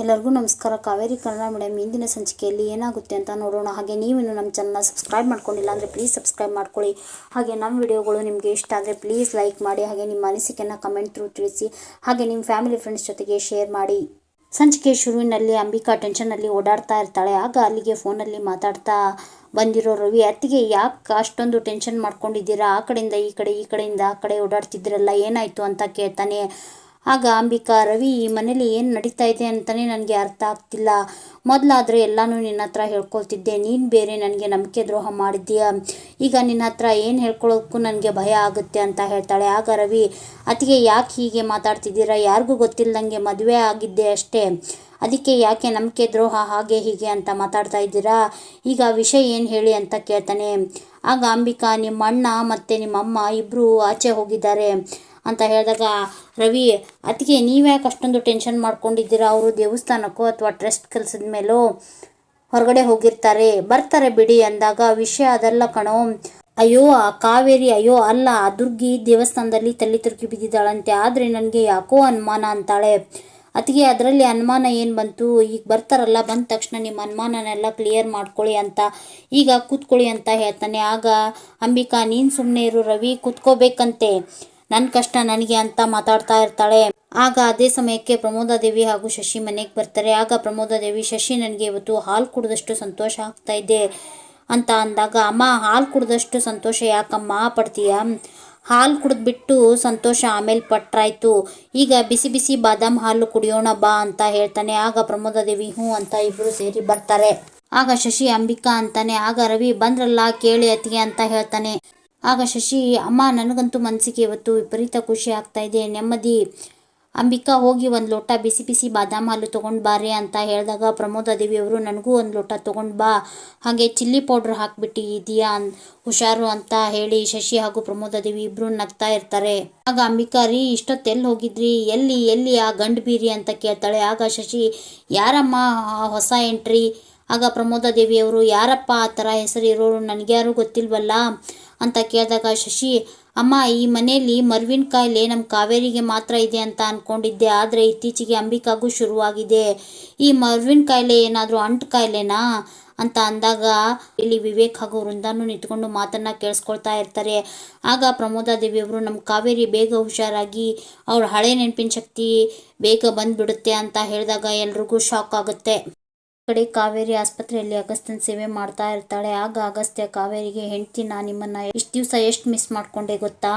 ಎಲ್ಲರಿಗೂ ನಮಸ್ಕಾರ. ಕಾವೇರಿ ಕನ್ನಡ ಮೇಡಮ್ ಇಂದಿನ ಸಂಚಿಕೆಯಲ್ಲಿ ಏನಾಗುತ್ತೆ ಅಂತ ನೋಡೋಣ. ಹಾಗೆ ನೀವಿನ್ನು ನಮ್ಮ ಚಾನಲ್ನ ಸಬ್ಸ್ಕ್ರೈಬ್ ಮಾಡ್ಕೊಂಡಿಲ್ಲ ಅಂದರೆ ಪ್ಲೀಸ್ ಸಬ್ಸ್ಕ್ರೈಬ್ ಮಾಡ್ಕೊಳ್ಳಿ. ಹಾಗೆ ನಮ್ಮ ವಿಡಿಯೋಗಳು ನಿಮಗೆ ಇಷ್ಟ ಆದರೆ ಪ್ಲೀಸ್ ಲೈಕ್ ಮಾಡಿ, ಹಾಗೆ ನಿಮ್ಮ ಅನಿಸಿಕೆಯನ್ನು ಕಮೆಂಟ್ ಥ್ರೂ ತಿಳಿಸಿ, ಹಾಗೆ ನಿಮ್ಮ ಫ್ಯಾಮಿಲಿ ಫ್ರೆಂಡ್ಸ್ ಜೊತೆಗೆ ಶೇರ್ ಮಾಡಿ. ಸಂಚಿಕೆ ಶುರುವಿನಲ್ಲಿ ಅಂಬಿಕಾ ಟೆನ್ಷನ್ನಲ್ಲಿ ಓಡಾಡ್ತಾ ಇರ್ತಾಳೆ. ಆಗ ಅಲ್ಲಿಗೆ ಫೋನಲ್ಲಿ ಮಾತಾಡ್ತಾ ಬಂದಿರೋ ರವಿ, ಅತ್ತಿಗೆ ಯಾಕೆ ಅಷ್ಟೊಂದು ಟೆನ್ಷನ್ ಮಾಡ್ಕೊಂಡಿದ್ದೀರಾ? ಆ ಕಡೆಯಿಂದ ಈ ಕಡೆ, ಈ ಕಡೆಯಿಂದ ಆ ಕಡೆ ಓಡಾಡ್ತಿದ್ರಲ್ಲ, ಏನಾಯಿತು? ಅಂತ ಕೇಳ್ತಾನೆ. ಆಗ ಅಂಬಿಕಾ, ರವಿ, ಈ ಮನೇಲಿ ಏನು ನಡೀತಾ ಇದೆ ಅಂತಲೇ ನನಗೆ ಅರ್ಥ ಆಗ್ತಿಲ್ಲ. ಮೊದಲಾದರೆ ಎಲ್ಲನೂ ನಿನ್ನ ಹತ್ರ ಹೇಳ್ಕೊಳ್ತಿದ್ದೆ. ನೀನು ಬೇರೆ ನನಗೆ ನಂಬಿಕೆ ದ್ರೋಹ ಮಾಡಿದ್ದೀಯಾ? ಈಗ ನಿನ್ನ ಹತ್ರ ಏನು ಹೇಳ್ಕೊಳ್ಳೋಕ್ಕೂ ನನಗೆ ಭಯ ಆಗುತ್ತೆ ಅಂತ ಹೇಳ್ತಾಳೆ. ಆಗ ರವಿ ಅತಿಗೆ ಯಾಕೆ ಹೀಗೆ ಮಾತಾಡ್ತಿದ್ದೀರಾ? ಯಾರಿಗೂ ಗೊತ್ತಿಲ್ಲದಂಗೆ ಮದುವೆ ಆಗಿದ್ದೆ ಅಷ್ಟೇ. ಅದಕ್ಕೆ ಯಾಕೆ ನಂಬಿಕೆ ದ್ರೋಹ ಹಾಗೆ ಹೀಗೆ ಅಂತ ಮಾತಾಡ್ತಾ ಇದ್ದೀರಾ? ಈಗ ವಿಷಯ ಏನು ಹೇಳಿ ಅಂತ ಕೇಳ್ತಾನೆ. ಆಗ ಅಂಬಿಕಾ ನಿಮ್ಮ ಅಣ್ಣ ಮತ್ತು ನಿಮ್ಮ ಅಮ್ಮ ಇಬ್ಬರು ಆಚೆ ಹೋಗಿದ್ದಾರೆ. ಅಂತ ಹೇಳಿದಾಗ, ರವಿ ಅದಕ್ಕೆ ನೀವ್ಯಾಕೆ ಅಷ್ಟೊಂದು ಟೆನ್ಷನ್ ಮಾಡ್ಕೊಂಡಿದ್ದೀರಾ? ಅವರು ದೇವಸ್ಥಾನಕ್ಕೋ ಅಥವಾ ಟ್ರಸ್ಟ್ ಕೆಲಸದ ಮೇಲೋ ಹೊರಗಡೆ ಹೋಗಿರ್ತಾರೆ. ಬರ್ತಾರೆ ಬಿಡಿ ಅಂದಾಗ, ವಿಷಯ ಅದೆಲ್ಲ ಕಣೋ. ಅಯ್ಯೋ, ಆ ಕಾವೇರಿ, ಅಯ್ಯೋ, ಅಲ್ಲ, ಆ ದುರ್ಗಿ ದೇವಸ್ಥಾನದಲ್ಲಿ ತಲೆ ತುರುಕಿ ಬಿದ್ದಿದ್ದಾಳಂತೆ. ಆದರೆ ನನಗೆ ಯಾಕೋ ಅನುಮಾನ ಅಂತಾಳೆ. ಅದಕ್ಕೆ ಅದರಲ್ಲಿ ಅನುಮಾನ ಏನು ಬಂತು? ಈಗ ಬರ್ತಾರಲ್ಲ, ಬಂದ ತಕ್ಷಣ ನಿಮ್ಮ ಅನುಮಾನನೆಲ್ಲ ಕ್ಲಿಯರ್ ಮಾಡ್ಕೊಳ್ಳಿ ಅಂತ. ಈಗ ಕೂತ್ಕೊಳ್ಳಿ ಅಂತ ಹೇಳ್ತಾನೆ. ಆಗ, ಅಂಬಿಕಾ, ನೀನು ಸುಮ್ಮನೆ ಇರು ರವಿ, ಕೂತ್ಕೋಬೇಕಂತೆ. ನನ್ನ ಕಷ್ಟ ನನಗೆ ಅಂತ ಮಾತಾಡ್ತಾ ಇರ್ತಾಳೆ. ಆಗ ಅದೇ ಸಮಯಕ್ಕೆ ಪ್ರಮೋದಾದೇವಿ ಹಾಗೂ ಶಶಿ ಮನೆಗೆ ಬರ್ತಾರೆ. ಆಗ ಪ್ರಮೋದ ದೇವಿ ಶಶಿ, ನನಗೆ ಇವತ್ತು ಹಾಲು ಕುಡಿದಷ್ಟು ಸಂತೋಷ ಆಗ್ತಾ ಇದೆ ಅಂತ ಅಂದಾಗ, ಅಮ್ಮ, ಹಾಲು ಕುಡಿದಷ್ಟು ಸಂತೋಷ ಯಾಕಮ್ಮ ಪಡ್ತೀಯ? ಹಾಲು ಕುಡಿದ್ಬಿಟ್ಟು ಸಂತೋಷ ಆಮೇಲೆ ಪಟ್ರಾಯ್ತು. ಈಗ ಬಿಸಿ ಬಿಸಿ ಬಾದಾಮ್ ಹಾಲು ಕುಡಿಯೋಣ ಬಾ ಅಂತ ಹೇಳ್ತಾನೆ. ಆಗ ಪ್ರಮೋದ ದೇವಿ ಹ್ಞೂ ಅಂತ ಇಬ್ಬರು ಸೇರಿ ಬರ್ತಾರೆ. ಆಗ ಶಶಿ, ಅಂಬಿಕಾ ಅಂತಾನೆ. ಆಗ ರವಿ, ಬಂದ್ರಲ್ಲ, ಕೇಳಿ ಅತಿಗೆ ಅಂತ ಹೇಳ್ತಾನೆ. ಆಗ ಶಶಿ, ಅಮ್ಮ, ನನಗಂತೂ ಮನಸ್ಸಿಗೆ ಇವತ್ತು ವಿಪರೀತ ಖುಷಿ ಆಗ್ತಾ ಇದೆ, ನೆಮ್ಮದಿ. ಅಂಬಿಕಾ, ಹೋಗಿ ಒಂದು ಲೋಟ ಬಿಸಿ ಬಿಸಿ ಬಾದಾಮ ಹಾಲು ತೊಗೊಂಡು ಬಾರೆ ಅಂತ ಹೇಳಿದಾಗ ಪ್ರಮೋದ ದೇವಿಯವರು ನನಗೂ ಒಂದು ಲೋಟ ತೊಗೊಂಡು ಬಾ. ಹಾಗೆ ಚಿಲ್ಲಿ ಪೌಡ್ರ್ ಹಾಕ್ಬಿಟ್ಟಿದೀಯಾ ಹುಷಾರು ಅಂತ ಹೇಳಿ ಶಶಿ ಹಾಗೂ ಪ್ರಮೋದ ದೇವಿ ಇಬ್ಬರು ನಗ್ತಾ ಇರ್ತಾರೆ. ಆಗ ಅಂಬಿಕಾ, ರೀ ಇಷ್ಟೊತ್ತೆಲ್ಲಿ ಹೋಗಿದ್ರಿ? ಎಲ್ಲಿ ಎಲ್ಲಿ ಆ ಗಂಡು ಬೀರಿ? ಅಂತ ಕೇಳ್ತಾಳೆ. ಆಗ ಶಶಿ, ಯಾರಮ್ಮ ಹೊಸ ಎಂಟ್ರಿ? ಆಗ ಪ್ರಮೋದ ದೇವಿಯವರು, ಯಾರಪ್ಪ ಆ ಥರ ಹೆಸರು ಇರೋರು ನನಗ್ಯಾರು ಗೊತ್ತಿಲ್ವಲ್ಲ? ಅಂತ ಕೇಳಿದಾಗ, ಶಶಿ, ಅಮ್ಮ, ಈ ಮನೆಯಲ್ಲಿ ಮರ್ವಿನ ಕಾಯಿಲೆ ನಮ್ಮ ಕಾವೇರಿಗೆ ಮಾತ್ರ ಇದೆ ಅಂತ ಅಂದ್ಕೊಂಡಿದ್ದೆ ಆದರೆ ಇತ್ತೀಚೆಗೆ ಅಂಬಿಕಾಗೂ ಶುರುವಾಗಿದೆ. ಈ ಮರ್ವಿನ ಕಾಯಿಲೆ ಏನಾದರೂ ಅಂಟು ಕಾಯಿಲೆನಾ? ಅಂತ ಅಂದಾಗ, ಇಲ್ಲಿ ವಿವೇಕ್ ಹಾಗೂ ವೃಂದಾನು ನಿಂತ್ಕೊಂಡು ಮಾತನ್ನ ಕೇಳಿಸ್ಕೊಳ್ತಾ ಇರ್ತಾರೆ. ಆಗ ಪ್ರಮೋದ ದೇವಿಯವರು ನಮ್ಮ ಕಾವೇರಿ ಬೇಗ ಹುಷಾರಾಗಿ, ಅವ್ರ ಹಳೆ ನೆನಪಿನ ಶಕ್ತಿ ಬೇಗ ಬಂದ್ಬಿಡುತ್ತೆ ಅಂತ ಹೇಳಿದಾಗ, ಎಲ್ರಿಗೂ ಶಾಕ್ ಆಗುತ್ತೆ. ಕಡೆ ಕಾವೇರಿ ಆಸ್ಪತ್ರೆಯಲ್ಲಿ ಅಗಸ್ತ್ಯನ ಸೇವೆ ಮಾಡ್ತಾ ಇರ್ತಾಳೆ. ಆಗ ಅಗಸ್ತ್ಯ ಕಾವೇರಿಗೆ, ಹೆಂಡ್ತಿ, ನಾ ನಿಮ್ಮನ್ನ ಇಷ್ಟು ದಿವಸ ಎಷ್ಟು ಮಿಸ್ ಮಾಡ್ಕೊಂಡೆ ಗೊತ್ತಾ?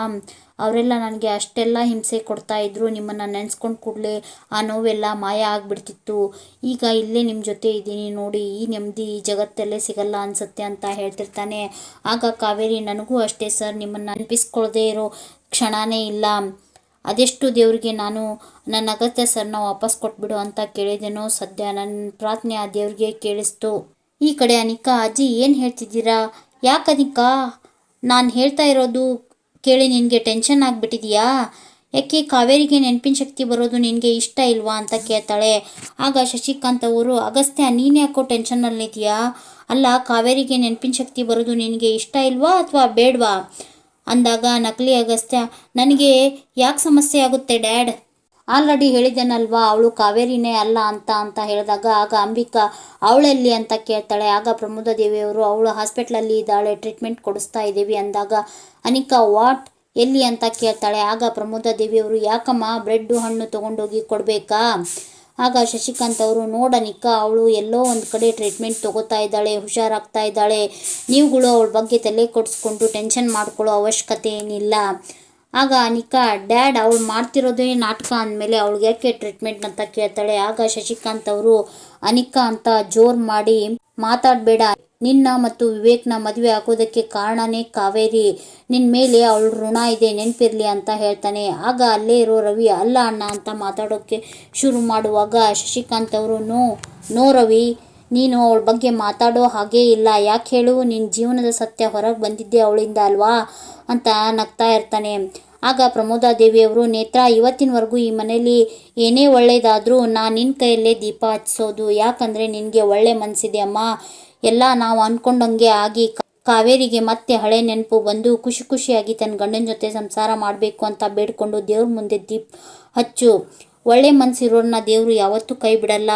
ಅವರೆಲ್ಲ ನನಗೆ ಅಷ್ಟೆಲ್ಲ ಹಿಂಸೆ ಕೊಡ್ತಾ ಇದ್ರು. ನಿಮ್ಮನ್ನ ನೆನೆಸ್ಕೊಂಡು ಕೂಡಲೇ ಆ ನೋವೆಲ್ಲ ಮಾಯ ಆಗ್ಬಿಡ್ತಿತ್ತು. ಈಗ ಇಲ್ಲೇ ನಿಮ್ಮ ಜೊತೆ ಇದ್ದೀನಿ. ನೋಡಿ, ಈ ನೆಮ್ಮದಿ ಈ ಜಗತ್ತಲ್ಲೇ ಸಿಗಲ್ಲ ಅನ್ಸುತ್ತೆ ಅಂತ ಹೇಳ್ತಿರ್ತಾನೆ. ಆಗ ಕಾವೇರಿ, ನನಗೂ ಅಷ್ಟೇ ಸರ್. ನಿಮ್ಮನ್ನ ನೆನಪಿಸ್ಕೊಳ್ಳದೆ ಇರೋ ಕ್ಷಣನೇ ಇಲ್ಲ. ಅದೆಷ್ಟು ದೇವರಿಗೆ ನಾನು ನನ್ನ ಅಗತ್ಯ ಸರ್ನ ವಾಪಸ್ ಕೊಟ್ಬಿಡು ಅಂತ ಕೇಳಿದೆನೋ ಸದ್ಯ ನನ್ನ ಪ್ರಾರ್ಥನೆ ಆ ದೇವ್ರಿಗೆ ಕೇಳಿಸ್ತು. ಈ ಕಡೆ ಅನಿಕಾ, ಅಜ್ಜಿ ಏನು ಹೇಳ್ತಿದ್ದೀರಾ? ಯಾಕೆ ಅನಿಕಾ? ನಾನು ಹೇಳ್ತಾ ಇರೋದು ಕೇಳಿ ನಿನಗೆ ಟೆನ್ಷನ್ ಆಗಿಬಿಟ್ಟಿದೆಯಾ? ಯಾಕೆ ಕಾವೇರಿಗೆ ನೆನಪಿನ ಶಕ್ತಿ ಬರೋದು ನಿನಗೆ ಇಷ್ಟ ಇಲ್ವಾ ಅಂತ ಕೇಳ್ತಾಳೆ. ಆಗ ಶಶಿಕಾಂತ್ ಅವರು, ಅಗಸ್ತ್ಯ, ನೀನು ಯಾಕೋ ಟೆನ್ಷನ್ನಲ್ಲಿದೆಯಾ ಅಲ್ಲ, ಕಾವೇರಿಗೆ ನೆನಪಿನ ಶಕ್ತಿ ಬರೋದು ನಿನಗೆ ಇಷ್ಟ ಇಲ್ವಾ ಅಥವಾ ಬೇಡವಾ? ಅಂದಾಗ ನಕಲಿ ಅಗಸ್ತ್ಯ, ನನಗೆ ಯಾಕೆ ಸಮಸ್ಯೆ ಆಗುತ್ತೆ, ಡ್ಯಾಡ್? ಆಲ್ರೆಡಿ ಹೇಳಿದ್ದೇನಲ್ವಾ ಅವಳು ಕಾವೇರಿನೇ ಅಲ್ಲ ಅಂತ ಅಂತ ಹೇಳಿದಾಗ, ಆಗ ಅಂಬಿಕಾ ಅವಳೆಲ್ಲಿ ಅಂತ ಕೇಳ್ತಾಳೆ. ಆಗ ಪ್ರಮೋದ ದೇವಿಯವರು, ಅವಳು ಹಾಸ್ಪಿಟ್ಲಲ್ಲಿ ಇದ್ದಾಳೆ, ಟ್ರೀಟ್ಮೆಂಟ್ ಕೊಡಿಸ್ತಾ ಇದ್ದೀವಿ ಅಂದಾಗ, ಅನಿಕಾ, ವಾಟ್? ಎಲ್ಲಿ? ಅಂತ ಕೇಳ್ತಾಳೆ. ಆಗ ಪ್ರಮೋದ ದೇವಿಯವರು, ಯಾಕಮ್ಮ, ಬ್ರೆಡ್ಡು, ಹಣ್ಣು ತೊಗೊಂಡೋಗಿ ಕೊಡಬೇಕಾ? ಆಗ ಶಶಿಕಾಂತ್ ಅವರು ನೋಡನಿಕ ಅವಳು ಎಲ್ಲೋ ಒಂದು ಕಡೆ ಟ್ರೀಟ್ಮೆಂಟ್ ತಗೋತಾ ಇದ್ದಾಳೆ, ಹುಷಾರಾಗ್ತಾ ಇದ್ದಾಳೆ. ನೀವುಗಳು ಅವಳ ಬಗ್ಗೆ ತಲೆ ಕೊಡಿಸ್ಕೊಂಡು ಟೆನ್ಷನ್ ಮಾಡ್ಕೊಳ್ಳೋ ಅವಶ್ಯಕತೆ ಏನಿಲ್ಲ. ಆಗ ಅನಿಕಾ ಡ್ಯಾಡ್ ಅವಳು ಮಾಡ್ತಿರೋದೇ ನಾಟಕ ಅಂದಮೇಲೆ ಅವಳಿಗೆ ಯಾಕೆ ಟ್ರೀಟ್ಮೆಂಟ್ ಅಂತ ಕೇಳ್ತಾಳೆ? ಆಗ ಶಶಿಕಾಂತ್ ಅವರು, ಅನಿಕಾ ಅಂತ ಜೋರು ಮಾಡಿ ಮಾತಾಡಬೇಡ. ನಿನ್ನ ಮತ್ತು ವಿವೇಕ್ನ ಮದುವೆ ಆಗೋದಕ್ಕೆ ಕಾರಣನೇ ಕಾವೇರಿ. ನಿನ್ನ ಮೇಲೆ ಅವಳು ಋಣ ಇದೆ, ನೆನಪಿರಲಿ ಅಂತ ಹೇಳ್ತಾನೆ. ಆಗ ಅಲ್ಲೇ ಇರೋ ರವಿ, ಅಲ್ಲ ಅಣ್ಣ ಅಂತ ಮಾತಾಡೋಕ್ಕೆ ಶುರು ಮಾಡುವಾಗ ಶಶಿಕಾಂತ್ ಅವರು, ನೋ ನೋ ರವಿ, ನೀನು ಅವಳ ಬಗ್ಗೆ ಮಾತಾಡೋ ಹಾಗೇ ಇಲ್ಲ. ಯಾಕೆ ಹೇಳು? ನಿನ್ನ ಜೀವನದ ಸತ್ಯ ಹೊರಗೆ ಬಂದಿದ್ದೆ ಅವಳಿಂದ ಅಲ್ವಾ? ಅಂತ ನಗ್ತಾ ಇರ್ತಾನೆ. ಆಗ ಪ್ರಮೋದಾದೇವಿಯವರು ನೇತ್ರ, ಇವತ್ತಿನವರೆಗೂ ಈ ಮನೇಲಿ ಏನೇ ಒಳ್ಳೆಯದಾದರೂ ನಾನು ನಿನ್ನ ಕೈಯಲ್ಲೇ ದೀಪ ಹಚ್ಚಿಸೋದು ಯಾಕಂದರೆ ನಿನಗೆ ಒಳ್ಳೆ ಮನಸ್ಸಿದೆ ಅಮ್ಮ. ಎಲ್ಲ ನಾವು ಅನ್ಕೊಂಡಂಗೆ ಆಗಿ ಕಾವೇರಿಗೆ ಮತ್ತೆ ಹಳೆ ನೆನಪು ಬಂದು ಖುಷಿ ಖುಷಿಯಾಗಿ ತನ್ನ ಗಂಡನ ಜೊತೆ ಸಂಸಾರ ಮಾಡಬೇಕು ಅಂತ ಬೇಡ್ಕೊಂಡು ದೇವ್ರ ಮುಂದೆ ದೀಪ್ ಹಚ್ಚು. ಒಳ್ಳೆ ಮನಸ್ಸಿರೋರನ್ನ ದೇವರು ಯಾವತ್ತೂ ಕೈ ಬಿಡಲ್ಲ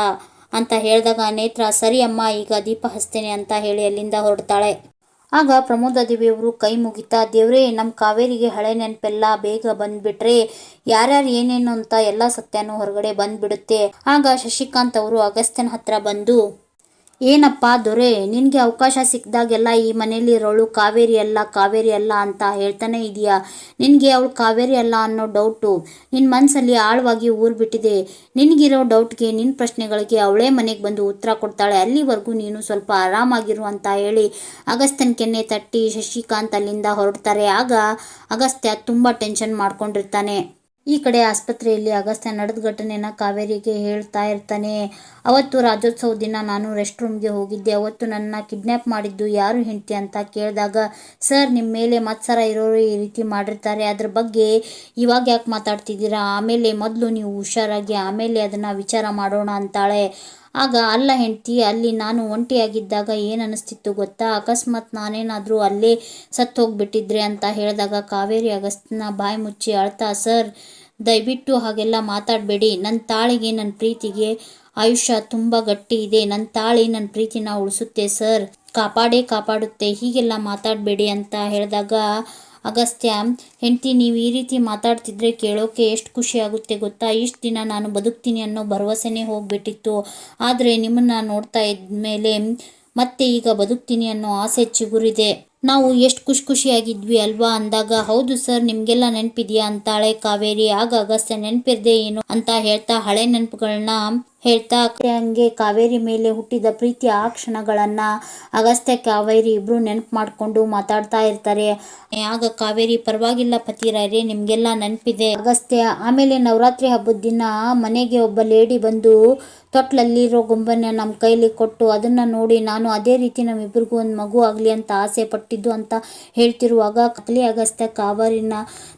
ಅಂತ ಹೇಳಿದಾಗ ನೇತ್ರ, ಸರಿ ಅಮ್ಮ, ಈಗ ದೀಪ ಹಚ್ತೇನೆ ಅಂತ ಹೇಳಿ ಅಲ್ಲಿಂದ ಹೊರಡ್ತಾಳೆ. ಆಗ ಪ್ರಮೋದಾದೇವಿಯವರು ಕೈ ಮುಗಿತಾ, ದೇವರೇ ನಮ್ಮ ಕಾವೇರಿಗೆ ಹಳೆ ನೆನಪೆಲ್ಲ ಬೇಗ ಬಂದ್ಬಿಟ್ರೆ ಯಾರ್ಯಾರು ಏನೇನು ಅಂತ ಎಲ್ಲ ಸತ್ಯನೂ ಹೊರಗಡೆ ಬಂದ್ಬಿಡುತ್ತೆ. ಆಗ ಶಶಿಕಾಂತ್ ಅವರು ಅಗಸ್ತ್ಯನ ಹತ್ರ ಬಂದು ಏನಪ್ಪ ದೊರೆ, ನಿನಗೆ ಅವಕಾಶ ಸಿಕ್ಕಿದಾಗೆಲ್ಲ ಈ ಮನೇಲಿ ಇರೋಳು ಕಾವೇರಿ ಅಲ್ಲ ಕಾವೇರಿ ಅಲ್ಲ ಅಂತ ಹೇಳ್ತಾನೆ ಇದೆಯಾ. ನಿನಗೆ ಅವಳು ಕಾವೇರಿ ಅಲ್ಲ ಅನ್ನೋ ಡೌಟು ನಿನ್ನ ಮನಸ್ಸಲ್ಲಿ ಆಳವಾಗಿ ಊರ್ಬಿಟ್ಟಿದೆ ನಿನಗಿರೋ ಡೌಟ್ಗೆ ನಿನ್ನ ಪ್ರಶ್ನೆಗಳಿಗೆ ಅವಳೇ ಮನೆಗೆ ಬಂದು ಉತ್ತರ ಕೊಡ್ತಾಳೆ. ಅಲ್ಲಿವರೆಗೂ ನೀನು ಸ್ವಲ್ಪ ಆರಾಮಾಗಿರು ಅಂತ ಹೇಳಿ ಅಗಸ್ತನ ಕೆನ್ನೆ ತಟ್ಟಿ ಶಶಿಕಾಂತ್ ಅಲ್ಲಿಂದ ಹೊರಡ್ತಾರೆ. ಆಗ ಅಗಸ್ತ್ಯ ತುಂಬ ಟೆನ್ಷನ್ ಮಾಡ್ಕೊಂಡಿರ್ತಾನೆ. ಈ ಕಡೆ ಆಸ್ಪತ್ರೆಯಲ್ಲಿ ಅಗಸ್ತ್ಯ ನಡೆದ ಘಟನೆನ ಕಾವೇರಿಗೆ ಹೇಳ್ತಾ ಇರ್ತಾನೆ. ಅವತ್ತು ರಾಜ್ಯೋತ್ಸವ ದಿನ ನಾನು ರೆಸ್ಟ್ ರೂಮ್ಗೆ ಹೋಗಿದ್ದೆ. ಅವತ್ತು ನನ್ನ ಕಿಡ್ನ್ಯಾಪ್ ಮಾಡಿದ್ದು ಯಾರು ಹೆಂಡತಿ ಅಂತ ಕೇಳಿದಾಗ, ಸರ್ ನಿಮ್ಮ ಮೇಲೆ ಮತ್ಸರ ಇರೋರು ಈ ರೀತಿ ಮಾಡಿರ್ತಾರೆ. ಅದ್ರ ಬಗ್ಗೆ ಇವಾಗ ಯಾಕೆ ಮಾತಾಡ್ತಿದ್ದೀರಾ? ಆಮೇಲೆ ಮೊದಲು ನೀವು ಹುಷಾರಾಗಿ, ಆಮೇಲೆ ಅದನ್ನು ವಿಚಾರ ಮಾಡೋಣ ಅಂತಾಳೆ. ಆಗ ಅಲ್ಲ ಹೆಂಡ್ತಿ, ಅಲ್ಲಿ ನಾನು ಒಂಟಿಯಾಗಿದ್ದಾಗ ಏನು ಅನಿಸ್ತಿತ್ತು ಗೊತ್ತಾ? ಅಕಸ್ಮಾತ್ ನಾನೇನಾದರೂ ಅಲ್ಲೇ ಸತ್ತು ಹೋಗ್ಬಿಟ್ಟಿದ್ರೆ ಅಂತ ಹೇಳಿದಾಗ ಕಾವೇರಿ ಅಗಸ್ತನ ಬಾಯಿ ಮುಚ್ಚಿ ಅಳ್ತಾ, ಸರ್, ದಯವಿಟ್ಟು ಹಾಗೆಲ್ಲ ಮಾತಾಡಬೇಡಿ. ನನ್ನ ತಾಳಿಗೆ ನನ್ನ ಪ್ರೀತಿಗೆ ಆಯುಷ್ಯ ತುಂಬ ಗಟ್ಟಿ ಇದೆ. ನನ್ನ ತಾಳಿ ನನ್ನ ಪ್ರೀತಿನ ಉಳಿಸುತ್ತೆ, ಸರ್. ಕಾಪಾಡೇ ಕಾಪಾಡುತ್ತೆ. ಹೀಗೆಲ್ಲ ಮಾತಾಡಬೇಡಿ ಅಂತ ಹೇಳಿದಾಗ ಅಗಸ್ತ್ಯ, ಹೆಂಡ್ತಿ, ನೀವು ಈ ರೀತಿ ಮಾತಾಡ್ತಿದ್ರೆ ಕೇಳೋಕೆ ಎಷ್ಟು ಖುಷಿ ಆಗುತ್ತೆ ಗೊತ್ತಾ? ಇಷ್ಟು ದಿನ ನಾನು ಬದುಕ್ತೀನಿ ಅನ್ನೋ ಭರವಸೆನೇ ಹೋಗ್ಬಿಟ್ಟಿತ್ತು. ಆದರೆ ನಿಮ್ಮನ್ನು ನೋಡ್ತಾ ಇದ್ಮೇಲೆ ಮತ್ತೆ ಈಗ ಬದುಕ್ತೀನಿ ಅನ್ನೋ ಆಸೆ ಚಿಗುರಿದೆ. ನಾವು ಎಷ್ಟು ಖುಷಿ ಖುಷಿಯಾಗಿದ್ವಿ ಅಲ್ವಾ ಅಂದಾಗ, ಹೌದು ಸರ್, ನಿಮಗೆಲ್ಲ ನೆನಪಿದೆಯಾ ಅಂತಾಳೆ ಕಾವೇರಿ. ಆಗ ಅಗಸ್ತ್ಯ, ನೆನಪಿರ್ದೆ ಏನು ಅಂತ ಹೇಳ್ತಾ ಹಳೆ ನೆನಪುಗಳನ್ನ ಹೇಳ್ತಾ ಹಂಗೆ ಕಾವೇರಿ ಮೇಲೆ ಹುಟ್ಟಿದ ಪ್ರೀತಿ ಆ ಕ್ಷಣಗಳನ್ನ ಅಗಸ್ತ್ಯ ಕಾವೇರಿ ಇಬ್ರು ನೆನಪು ಮಾಡಿಕೊಂಡು ಮಾತಾಡ್ತಾ ಇರ್ತಾರೆ. ಆಗ ಕಾವೇರಿ, ಪರವಾಗಿಲ್ಲ ಪತಿರಾಯರೇ, ನಿಮಗೆಲ್ಲ ನೆನಪಿದೆ. ಅಗಸ್ತ್ಯ ಆಮೇಲೆ ನವರಾತ್ರಿ ಹಬ್ಬದ ದಿನ ಮನೆಗೆ ಒಬ್ಬ ಲೇಡಿ ಬಂದು ತೊಟ್ಲಲ್ಲಿರೋ ಗೊಂಬನ್ನ ನಮ್ಮ ಕೈಲಿ ಕೊಟ್ಟು ಅದನ್ನು ನೋಡಿ ನಾನು ಅದೇ ರೀತಿ ನಮ್ಮಿಬ್ಬರಿಗೂ ಒಂದು ಮಗು ಆಗಲಿ ಅಂತ ಆಸೆ ಪಟ್ಟಿದ್ದು ಅಂತ ಹೇಳ್ತಿರುವಾಗ ಕಲಿ ಅಗಸ್ತ್ಯ ಕಾವೇರಿನ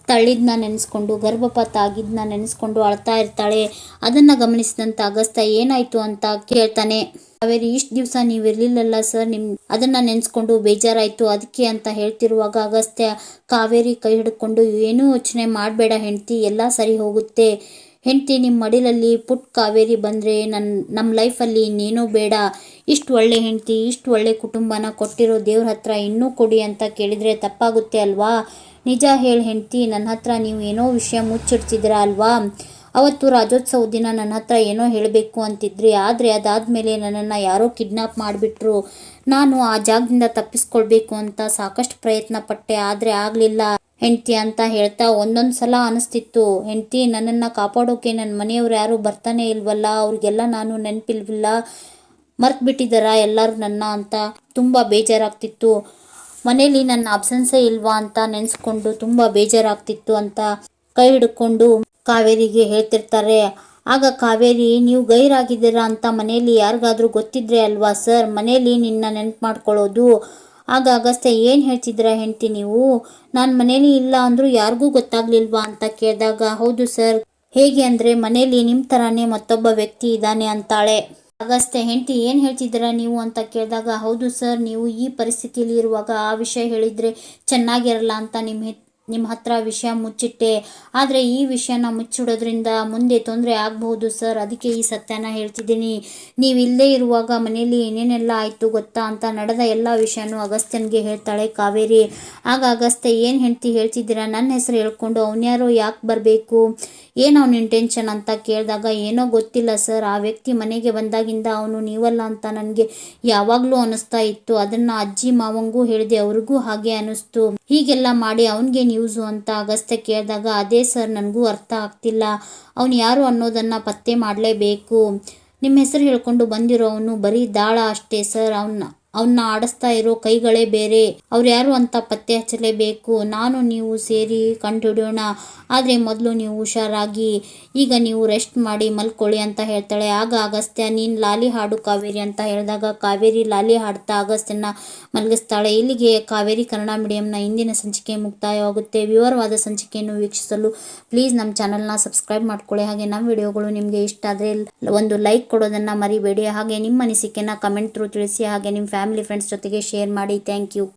ತಳ್ಳಿದ್ನ ನೆನೆಸ್ಕೊಂಡು, ಗರ್ಭಪಾತ ಆಗಿದ್ನ ನೆನೆಸ್ಕೊಂಡು ಅಳ್ತಾ ಇರ್ತಾಳೆ. ಅದನ್ನು ಗಮನಿಸಿದಂಥ ಅಗಸ್ತ್ಯ ಏನಾಯ್ತು ಅಂತ ಕೇಳ್ತಾನೆ. ಕಾವೇರಿ, ಇಷ್ಟು ದಿವಸ ನೀವು ಇರಲಿಲ್ಲಲ್ಲ ಸರ್, ನಿಮ್ ಅದನ್ನ ನೆನೆಸ್ಕೊಂಡು ಬೇಜಾರಾಯಿತು. ಅದಕ್ಕೆ ಅಂತ ಹೇಳ್ತಿರುವಾಗ ಅಗಸ್ತ್ಯ ಕಾವೇರಿ ಕೈ ಹಿಡ್ಕೊಂಡು, ಏನೂ ಯೋಚನೆ ಮಾಡಬೇಡ ಹೆಂಡ್ತಿ, ಎಲ್ಲ ಸರಿ ಹೋಗುತ್ತೆ. ಹೆಂಡ್ತಿ ನಿಮ್ಮ ಮಡಿಲಲ್ಲಿ ಪುಟ್ ಕಾವೇರಿ ಬಂದರೆ ನನ್ನ ನಮ್ಮ ಲೈಫಲ್ಲಿ ಇನ್ನೇನೂ ಬೇಡ. ಇಷ್ಟು ಒಳ್ಳೆ ಹೆಂಡ್ತಿ, ಇಷ್ಟು ಒಳ್ಳೆ ಕುಟುಂಬನ ಕೊಟ್ಟಿರೋ ದೇವ್ರ ಹತ್ರ ಇನ್ನೂ ಕೊಡಿ ಅಂತ ಕೇಳಿದರೆ ತಪ್ಪಾಗುತ್ತೆ ಅಲ್ವಾ? ನಿಜ ಹೇಳಿ ಹೆಂಡ್ತಿ ನನ್ನ ಹತ್ರ ನೀವು ಏನೋ ವಿಷಯ ಮುಚ್ಚಿಡ್ತಿದ್ದೀರಾ ಅಲ್ವಾ? ಅವತ್ತು ರಾಜೋತ್ಸವ ದಿನ ನನ್ನ ಹತ್ರ ಏನೋ ಹೇಳಬೇಕು ಅಂತಿದ್ರಿ, ಆದರೆ ಅದಾದಮೇಲೆ ನನ್ನನ್ನು ಯಾರೋ ಕಿಡ್ನಾಪ್ ಮಾಡಿಬಿಟ್ರು. ನಾನು ಆ ಜಾಗದಿಂದ ತಪ್ಪಿಸ್ಕೊಳ್ಬೇಕು ಅಂತ ಸಾಕಷ್ಟು ಪ್ರಯತ್ನ ಪಟ್ಟೆ, ಆದರೆ ಆಗಲಿಲ್ಲ ಹೆಂಡ್ತಿ ಅಂತ ಹೇಳ್ತಾ ಒಂದೊಂದು ಸಲ ಅನಿಸ್ತಿತ್ತು. ಹೆಂಡ್ತಿ, ನನ್ನನ್ನು ಕಾಪಾಡೋಕೆ ನನ್ನ ಮನೆಯವ್ರು ಯಾರು ಬರ್ತಾನೆ ಇಲ್ವಲ್ಲ, ಅವ್ರಿಗೆಲ್ಲ ನಾನು ನೆನಪಿಲ್ವಿಲ್ಲ ಮರ್ತು ಎಲ್ಲರೂ ನನ್ನ ಅಂತ. ತುಂಬ ಬೇಜಾರಾಗ್ತಿತ್ತು. ಮನೇಲಿ ನನ್ನ ಅಬ್ಸೆನ್ಸೇ ಇಲ್ವಾ ಅಂತ ನೆನೆಸ್ಕೊಂಡು ತುಂಬ ಬೇಜಾರಾಗ್ತಿತ್ತು ಅಂತ ಕೈ ಹಿಡ್ಕೊಂಡು ಕಾವೇರಿಗೆ ಹೇಳ್ತಿರ್ತಾರೆ. ಆಗ ಕಾವೇರಿ, ನೀವು ಗೈರಾಗಿದ್ದೀರಾ ಅಂತ ಮನೆಯಲ್ಲಿ ಯಾರಿಗಾದರೂ ಗೊತ್ತಿದ್ರೆ ಅಲ್ವಾ ಸರ್? ಮನೆಯಲ್ಲಿ ನಿನ್ನ ನೆನಪು ಮಾಡ್ಕೊಳ್ಳೋದು. ಆಗ ಅಗಸ್ತ್ಯ ಏನು ಹೇಳ್ತಿದ್ರ ಹೆಂಡ್ತಿ ನೀವು? ನಾನು ಮನೇಲಿ ಇಲ್ಲ ಅಂದರೂ ಯಾರಿಗೂ ಗೊತ್ತಾಗ್ಲಿಲ್ವಾ ಅಂತ ಕೇಳಿದಾಗ, ಹೌದು ಸರ್. ಹೇಗೆ ಅಂದರೆ ಮನೇಲಿ ನಿಮ್ಮ ಥರನೇ ಮತ್ತೊಬ್ಬ ವ್ಯಕ್ತಿ ಇದ್ದಾನೆ ಅಂತಾಳೆ. ಅಗಸ್ತ್ಯ, ಹೆಂಡತಿ ಏನು ಹೇಳ್ತಿದ್ದೀರಾ ನೀವು ಅಂತ ಕೇಳಿದಾಗ, ಹೌದು ಸರ್, ನೀವು ಈ ಪರಿಸ್ಥಿತಿಯಲ್ಲಿ ಇರುವಾಗ ಆ ವಿಷಯ ಹೇಳಿದರೆ ಚೆನ್ನಾಗಿರಲ್ಲ ಅಂತ ನಿಮ್ಮ ನಿಮ್ಮ ಹತ್ರ ವಿಷಯ ಮುಚ್ಚಿಟ್ಟೆ. ಆದರೆ ಈ ವಿಷಯನ ಮುಚ್ಚಿಡೋದ್ರಿಂದ ಮುಂದೆ ತೊಂದರೆ ಆಗಬಹುದು ಸರ್. ಅದಕ್ಕೆ ಈ ಸತ್ಯನ ಹೇಳ್ತಿದ್ದೀನಿ. ನೀವು ಇಲ್ಲದೇ ಇರುವಾಗ ಮನೆಯಲ್ಲಿ ಏನೇನೆಲ್ಲ ಆಯಿತು ಗೊತ್ತಾ ಅಂತ ನಡೆದ ಎಲ್ಲ ವಿಷಯನೂ ಅಗಸ್ತ್ಯನಿಗೆ ಹೇಳ್ತಾಳೆ ಕಾವೇರಿ. ಆಗ ಅಗಸ್ತ್ಯ ಏನು ಹೆಂಡ್ತಿ ಹೇಳ್ತಿದ್ದೀರಾ? ನನ್ನ ಹೆಸರು ಹೇಳ್ಕೊಂಡು ಅವನ್ಯಾರೋ ಯಾಕೆ ಬರಬೇಕು? ಏನು ಅವನ ಇಂಟೆನ್ಷನ್ ಅಂತ ಕೇಳಿದಾಗ, ಏನೋ ಗೊತ್ತಿಲ್ಲ ಸರ್. ಆ ವ್ಯಕ್ತಿ ಮನೆಗೆ ಬಂದಾಗಿಂದ ಅವನು ನೀವಲ್ಲ ಅಂತ ನನಗೆ ಯಾವಾಗಲೂ ಅನಿಸ್ತಾ ಇತ್ತು. ಅದನ್ನು ಅಜ್ಜಿ, ಮಾವಂಗೂ ಹೇಳಿದೆ. ಅವ್ರಿಗೂ ಹಾಗೆ ಅನಿಸ್ತು. ಹೀಗೆಲ್ಲ ಮಾಡಿ ಅವನಿಗೆ ನ್ಯೂಸು ಅಂತ ಅಗಸ್ತ್ಯ ಕೇಳಿದಾಗ, ಅದೇ ಸರ್, ನನಗೂ ಅರ್ಥ ಆಗ್ತಿಲ್ಲ. ಅವನು ಯಾರು ಅನ್ನೋದನ್ನು ಪತ್ತೆ ಮಾಡಲೇಬೇಕು. ನಿಮ್ಮ ಹೆಸರು ಹೇಳ್ಕೊಂಡು ಬಂದಿರೋವನು ಬರೀ ದಾಳ ಅಷ್ಟೇ ಸರ್. ಅವನ್ನ ಅವನ್ನ ಆಡಿಸ್ತಾ ಇರೋ ಕೈಗಳೇ ಬೇರೆ. ಅವ್ರು ಯಾರು ಅಂತ ಪತ್ತೆ ಹಚ್ಚಲೇಬೇಕು. ನಾನು ನೀವು ಸೇರಿ ಕಂಡುಹಿಡಿಯೋಣ. ಆದರೆ ಮೊದಲು ನೀವು ಹುಷಾರಾಗಿ, ಈಗ ನೀವು ರೆಸ್ಟ್ ಮಾಡಿ ಮಲ್ಕೊಳ್ಳಿ ಅಂತ ಹೇಳ್ತಾಳೆ. ಆಗ ಅಗಸ್ತ್ಯ, ನೀನು ಲಾಲಿ ಹಾಡು ಕಾವೇರಿ ಅಂತ ಹೇಳಿದಾಗ ಕಾವೇರಿ ಲಾಲಿ ಹಾಡ್ತಾ ಅಗಸ್ತ್ಯನ ಮಲಗಿಸ್ತಾಳೆ. ಇಲ್ಲಿಗೆ ಕಾವೇರಿ ಕನ್ನಡ ಮೀಡಿಯಂನ ಇಂದಿನ ಸಂಚಿಕೆ ಮುಕ್ತಾಯವಾಗುತ್ತೆ. ವಿವರವಾದ ಸಂಚಿಕೆಯನ್ನು ವೀಕ್ಷಿಸಲು ಪ್ಲೀಸ್ ನಮ್ಮ ಚಾನಲ್ನ ಸಬ್ಸ್ಕ್ರೈಬ್ ಮಾಡ್ಕೊಳ್ಳಿ. ಹಾಗೆ ನಮ್ಮ ವಿಡಿಯೋಗಳು ನಿಮಗೆ ಇಷ್ಟ ಆದರೆ ಒಂದು ಲೈಕ್ ಕೊಡೋದನ್ನು ಮರಿಬೇಡಿ. ಹಾಗೆ ನಿಮ್ಮ ಅನಿಸಿಕೆನ ಕಮೆಂಟ್ ಥ್ರೂ ತಿಳಿಸಿ. ಹಾಗೆ ನಿಮ್ಮ ಫ್ಯಾಮಿಲಿ ಫ್ರೆಂಡ್ಸ್ ಜೊತೆಗೆ ಶೇರ್ ಮಾಡಿ ಥ್ಯಾಂಕ್ ಯು